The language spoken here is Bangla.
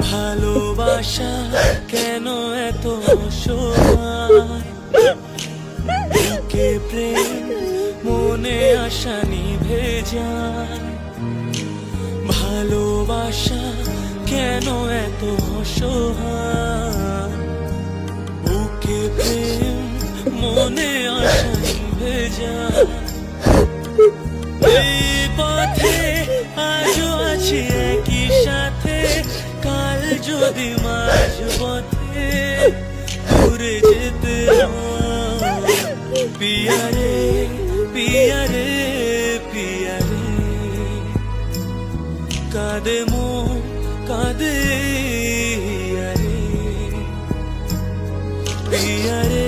ভালোবাসা কেন এত বুকে প্রেম মনে আশা নিভে যায়? ভালোবাসা কেন এত অসহায়? প্রেম মনে আশা নিভে যায়? এই পথে আজও আছি যদি মাঝ পথে ঘুরে যেতে। পিয়ারে পিয়ারে পিয়ারে কাঁদে মো কাঁদে পিয়ারে